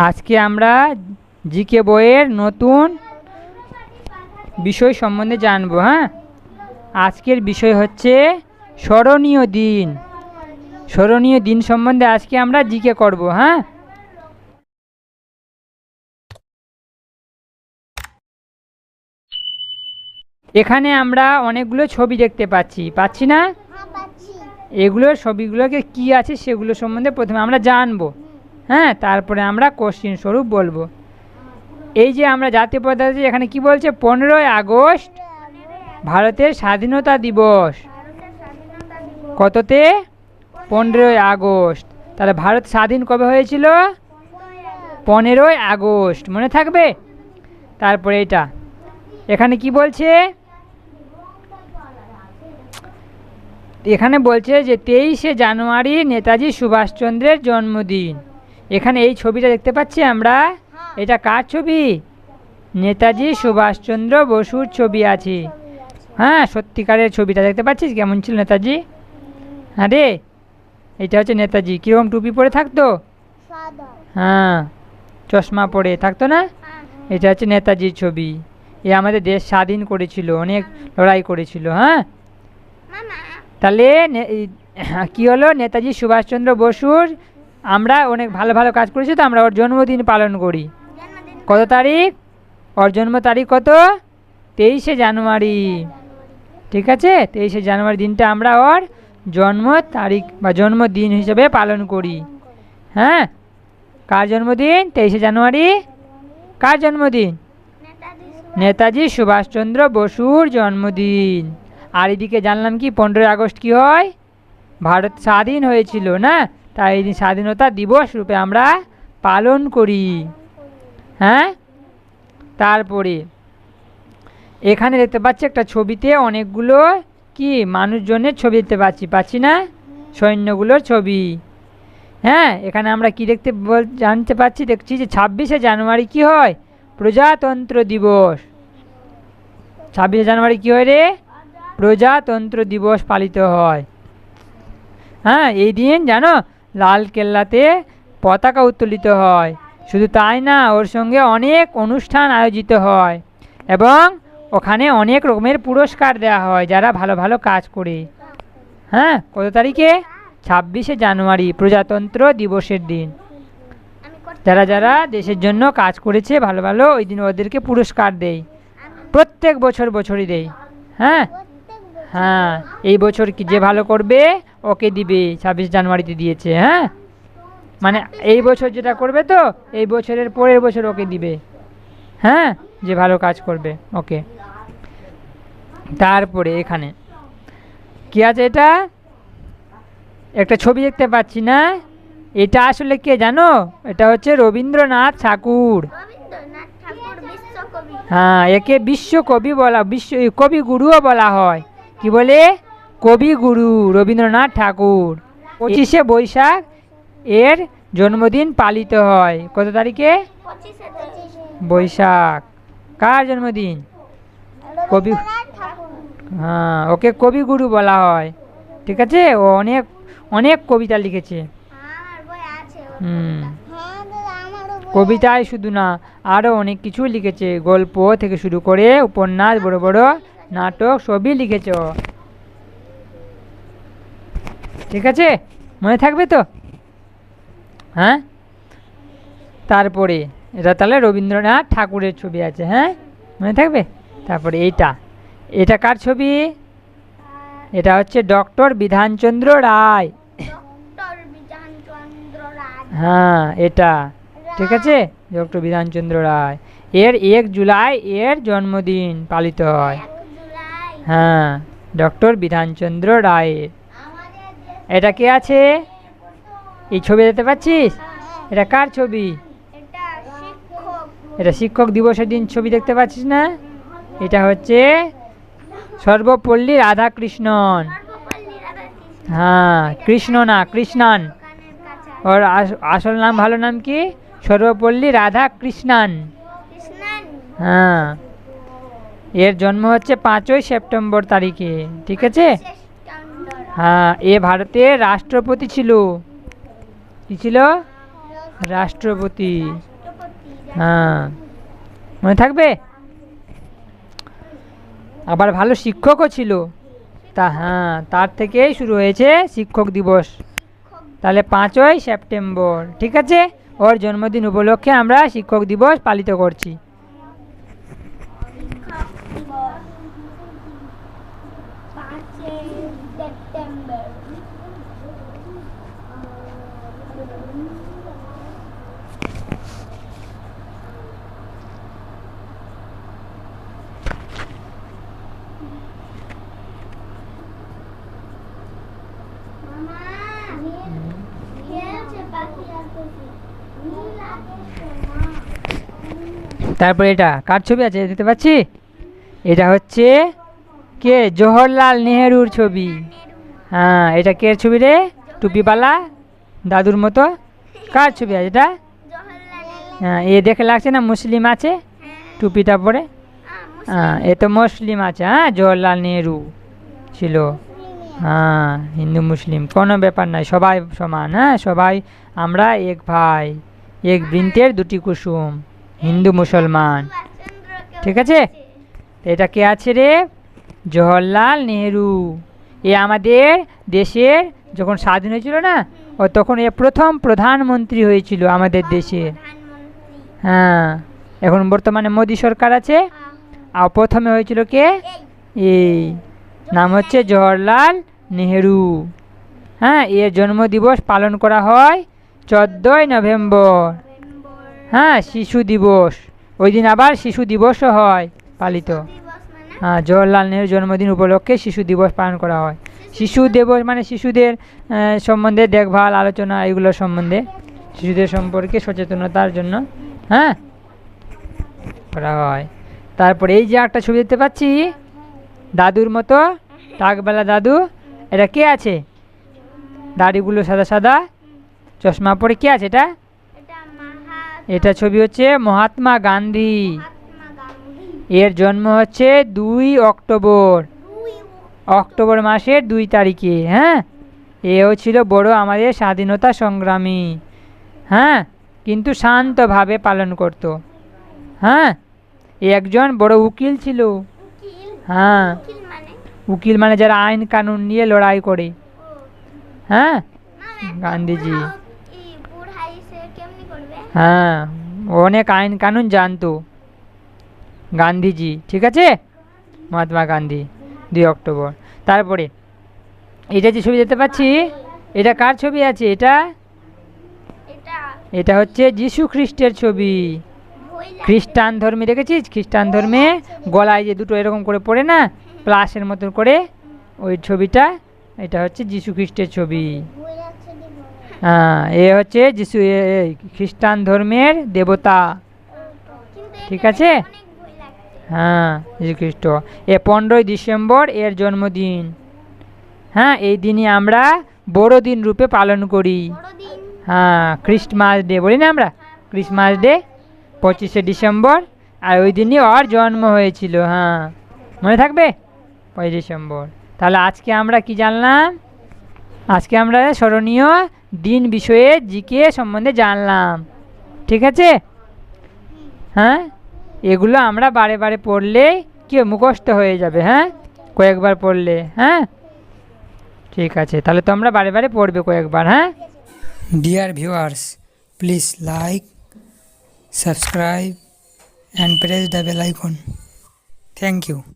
আজকে আমরা জিকে বইয়ের নতুন বিষয় সম্বন্ধে জানব হ্যাঁ? আজকের বিষয় হচ্ছে স্মরণীয় দিন। স্মরণীয় দিন সম্বন্ধে আজকে আমরা জিকে করব হ্যাঁ? এখানে আমরা অনেকগুলো ছবি দেখতে পাচ্ছি পাচ্ছি না? হ্যাঁ এগুলোর ছবিগুলোকে কি আছে সেগুলো সম্বন্ধে প্রথমে আমরা জানব। হ্যাঁ তারপরে আমরা কোশ্চিন স্বরূপ বলব। এই যে আমরা জাতীয় আছে, এখানে কি বলছে? পনেরোই আগস্ট ভারতের স্বাধীনতা দিবস। কততে? পনেরোই আগস্ট। তাহলে ভারত স্বাধীন কবে হয়েছিল? পনেরোই আগস্ট। মনে থাকবে? তারপরে এটা। এখানে কি বলছে? এখানে বলছে যে তেইশে জানুয়ারি নেতাজি সুভাষচন্দ্রের জন্মদিন। এখানে এই ছবিটা দেখতে পাচ্ছি আমরা। এটা কার ছবি? নেতাজি সুভাষচন্দ্র বসুর ছবি আছে। হ্যাঁ সত্যিকারের ছবিটা দেখতে পাচ্ছিস? কেমন ছিল নেতাজি? হ্যাঁ রে এটা হচ্ছে নেতাজি। কীরকম টুপি পরে থাকতো? হ্যাঁ চশমা পরে থাকতো না? হ্যাঁ। এটা হচ্ছে নেতাজির ছবি। এ আমাদের দেশ স্বাধীন করেছিল অনেক লড়াই করেছিল হ্যাঁ? তাহলে কী হলো? নেতাজি সুভাষচন্দ্র বসুর আমরা অনেক ভালো ভালো কাজ করেছি তো আমরা ওর জন্মদিন পালন করি। কত তারিখ? ওর জন্ম তারিখ কত? তেইশে জানুয়ারি। ঠিক আছে? তেইশে জানুয়ারি দিনটা আমরা ওর জন্ম তারিখ বা জন্মদিন হিসেবে পালন করি। হ্যাঁ? কার জন্মদিন? তেইশে জানুয়ারি। কার জন্মদিন? নেতাজি সুভাষচন্দ্র বসুর জন্মদিন। আর এদিকে জানলাম কি পনেরোই আগস্ট কি হয়? ভারত স্বাধীন হয়েছিল না? তাই এই দিন স্বাধীনতা দিবস রূপে আমরা পালন করি। হ্যাঁ? তারপরে, এখানে দেখতে পাচ্ছি একটা ছবিতে অনেকগুলো কি মানুষজনের ছবি দেখতে পাচ্ছি পাচ্ছি না? সৈন্যগুলোর ছবি। হ্যাঁ এখানে আমরা কি দেখতে জানতে পাচ্ছি, দেখছি যে ছাব্বিশে জানুয়ারি কি হয়? প্রজাতন্ত্র দিবস। ছাব্বিশে জানুয়ারি কী হয় রে? প্রজাতন্ত্র দিবস পালিত হয়। হ্যাঁ এই দিন জানো লাল কেল্লাতে পতাকা উত্তোলিত হয়। শুধু তাই না, ওর সঙ্গে অনেক অনুষ্ঠান আয়োজিত হয় এবং ওখানে অনেক রকমের পুরস্কার দেওয়া হয় যারা ভালো ভালো কাজ করে। হ্যাঁ কত তারিখে? ছাব্বিশে জানুয়ারি, প্রজাতন্ত্র দিবসের দিন। যারা যারা দেশের জন্য কাজ করেছে ভালো ভালো, ওই দিন ওদেরকে পুরস্কার দেয় প্রত্যেক বছর বছরই দেয় হ্যাঁ হ্যাঁ এই বছর কি যে ভালো করবে ওকে দিবে ছাব্বিশ জানুয়ারিতে দিয়েছে হ্যাঁ? মানে এই বছর যেটা করবে তো এই বছরের পরের বছর ওকে দিবে হ্যাঁ? যে ভালো কাজ করবে ওকে। তারপরে এখানে কি আছে এটা? একটা ছবি দেখতে পাচ্ছি না এটা আসলে কে জানো? এটা হচ্ছে রবীন্দ্রনাথ ঠাকুর। হ্যাঁ একে বিশ্বকবি বলা বিশ্ব কবিগুরুও বলা হয়। কি বলে? কবিগুরু রবীন্দ্রনাথ ঠাকুর। পঁচিশে বৈশাখ এর জন্মদিন পালিত হয়। কত তারিখে? বৈশাখ। কার জন্মদিন? কবি হ্যাঁ ওকে কবিগুরু বলা হয়। ঠিক আছে? ও অনেক অনেক কবিতা লিখেছে। হুম। হ্যাঁ কবিতায় শুধু না আরও অনেক কিছু লিখেছে। গল্প থেকে শুরু করে উপন্যাস বড় বড় নাটক সবই লিখেছ। ঠিক আছে? মনে থাকবে তো? হ্যাঁ? তারপরে এটা তাহলে রবীন্দ্রনাথ ঠাকুরের ছবি আছে হ্যাঁ? মনে থাকবে? তারপরে এইটা। এটা কার ছবি? এটা হচ্ছে ডক্টর বিধানচন্দ্র রায়। হ্যাঁ এটা। ঠিক আছে? ডক্টর বিধানচন্দ্র রায়। এর এক জুলাই এর জন্মদিন পালিত হয়। হ্যাঁ ডক্টর বিধানচন্দ্র রায়ের। এটা কে আছে? এই ছবি দেখতে পাচ্ছিস? এটা কার ছবি? এটা শিক্ষক দিবসের দিন ছবি দেখতে পাচ্ছিস না? এটা হচ্ছে সর্বপল্লী রাধাকৃষ্ণন। হ্যাঁ কৃষ্ণ না কৃষ্ণান। ওর আস- আসল নাম, ভালো নাম কি? সর্বপল্লী রাধাকৃষ্ণান। কৃষ্ণান হ্যাঁ। এর জন্ম হচ্ছে পাঁচই সেপ্টেম্বর তারিখে, ঠিক আছে? হ্যাঁ এ ভারতের রাষ্ট্রপতি ছিল। কি ছিল? রাষ্ট্রপতি। হ্যাঁ। মনে থাকবে? আবার ভালো শিক্ষকও ছিল। তা হ্যাঁ তার থেকেই শুরু হয়েছে শিক্ষক দিবস। তাহলে পাঁচই সেপ্টেম্বর, ঠিক আছে? ওর জন্মদিন উপলক্ষে আমরা শিক্ষক দিবস পালিত করছি। তারপর এটা, কার ছবি আছে দেখতে পাচ্ছি? এটা হচ্ছে কে? জওহরলাল নেহেরুর ছবি। হ্যাঁ এটা কে ছবি রে? টুপিওয়ালা? দাদুর মতো? কার ছবি আছে এটা? হ্যাঁ এ দেখে লাগছে না মুসলিম আছে? টুপিটা পরে? হ্যাঁ এ তো মুসলিম আছে। হ্যাঁ জওহরলাল নেহেরু ছিল। হ্যাঁ হিন্দু, মুসলিম, কোনো ব্যাপার নাই, সবাই সমান হ্যাঁ সবাই, আমরা এক ভাই, এক বৃন্তের দুটি কুসুম, হিন্দু, মুসলমান, ঠিক আছে? এটা কে আছে রে? জওহরলাল নেহেরু। এ আমাদের দেশের যখন স্বাধীন হয়েছিল না, ও তখন এ প্রথম প্রধানমন্ত্রী হয়েছিল আমাদের দেশে। হ্যাঁ এখন বর্তমানে মোদী সরকার আছে। আর প্রথমে হয়েছিল কে? এই নাম হচ্ছে জওহরলাল নেহেরু। হ্যাঁ এর জন্মদিবস পালন করা হয় চোদ্দোই নভেম্বর। হ্যাঁ শিশু দিবস। ওই দিন আবার শিশু দিবসও হয় পালিত। হ্যাঁ জওহরলাল নেহরুর জন্মদিন উপলক্ষে শিশু দিবস পালন করা হয়। শিশু দিবস মানে শিশুদের সম্বন্ধে দেখভাল, আলোচনা এগুলো সম্বন্ধে। শিশুদের সম্পর্কে সচেতনতার জন্য হ্যাঁ করা হয়। তারপরে এই যে একটা ছবি দেখতে পাচ্ছি দাদুর মতো? টাকবেলা দাদু এটা কে আছে? দাড়িগুলো সাদা সাদা। চশমা পরে কে আছে এটা? এটা ছবি হচ্ছে মহাত্মা গান্ধী। এর জন্ম হচ্ছে দুই অক্টোবর। অক্টোবর। মাসের দুই তারিখে হ্যাঁ? এও ছিল বড় আমাদের স্বাধীনতা সংগ্রামী হ্যাঁ? কিন্তু শান্তভাবে পালন করত হ্যাঁ? একজন বড় উকিল ছিল। হ্যাঁ। উকিল মানে? মানে যারা আইন কানুন নিয়ে লড়াই করে। হ্যাঁ? গান্ধীজি। হ্যাঁ অনেক আইন কানুন জানতো। গান্ধীজি ঠিক আছে? মহাত্মা গান্ধী দুই অক্টোবর। তারপরে এটা যে ছবি দেখতে পাচ্ছি এটা কার ছবি আছে? এটা এটা হচ্ছে যীশু খ্রিস্টের ছবি। খ্রিস্টান ধর্মে দেখেছিস? খ্রিস্টান ধর্মে গলায় যে দুটো এরকম করে পড়ে না প্লাসের মতো করে ওই ছবিটা এটা হচ্ছে যীশু খ্রিস্টের ছবি। হ্যাঁ এ হচ্ছে যিশু খ্রিস্টান ধর্মের দেবতা। ঠিক আছে? হ্যাঁ যীশুখ্রিস্ট এ পনেরোই ডিসেম্বর এর জন্মদিন। হ্যাঁ এই দিনই আমরা বড়দিন রূপে পালন করি। হ্যাঁ খ্রিস্টমাস ডে বলি না আমরা? ক্রিসমাস ডে পঁচিশে ডিসেম্বর, আর ওই দিনই ওর জন্ম হয়েছিল হ্যাঁ। মনে থাকবে? পঁচিশ ডিসেম্বর। তাহলে আজকে আমরা কি জানলাম? আজকে আমরা স্মরণীয় দিন বিষয়ে জিকে সম্বন্ধে জানলাম। ঠিক আছে? হ্যাঁ? এগুলো আমরা বারে বারে পড়লে কি মুখস্থ হয়ে যাবে হ্যাঁ? কয়েকবার পড়লে হ্যাঁ? ঠিক আছে, তাহলে তোমরা বারে বারে পড়বে কয়েকবার হ্যাঁ? Dear viewers please like subscribe and press the bell icon. Thank you.